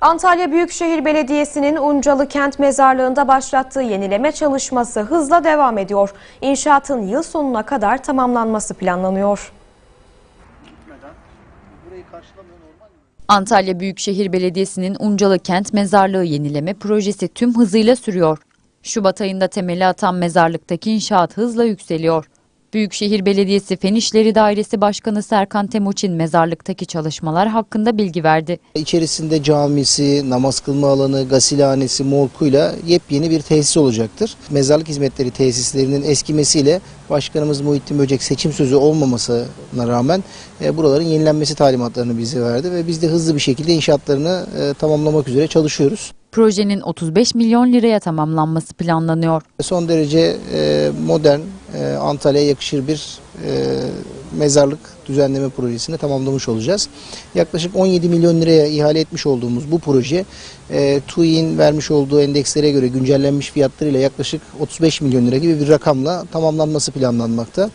Antalya Büyükşehir Belediyesi'nin Uncalı Kent Mezarlığı'nda başlattığı yenileme çalışması hızla devam ediyor. İnşaatın yıl sonuna kadar tamamlanması planlanıyor. Antalya Büyükşehir Belediyesi'nin Uncalı Kent Mezarlığı yenileme projesi tüm hızıyla sürüyor. Şubat ayında temeli atan mezarlıktaki inşaat hızla yükseliyor. Büyükşehir Belediyesi Fen İşleri Dairesi Başkanı Serkan Temuçin mezarlıktaki çalışmalar hakkında bilgi verdi. İçerisinde camisi, namaz kılma alanı, gasilhanesi, morguyla yepyeni bir tesis olacaktır. Mezarlık hizmetleri tesislerinin eskimesiyle Başkanımız Muhittin Böcek seçim sözü olmamasına rağmen e, buraların yenilenmesi talimatlarını bize verdi ve biz de hızlı bir şekilde inşaatlarını e, tamamlamak üzere çalışıyoruz. Projenin 35 milyon liraya tamamlanması planlanıyor. Son derece e, modern, e, Antalya'ya yakışır bir e, mezarlık düzenleme projesini tamamlamış olacağız. Yaklaşık 17 milyon liraya ihale etmiş olduğumuz bu proje e, TÜİ'nin vermiş olduğu endekslere göre güncellenmiş fiyatlarıyla yaklaşık 35 milyon lira gibi bir rakamla tamamlanması planlanmakta.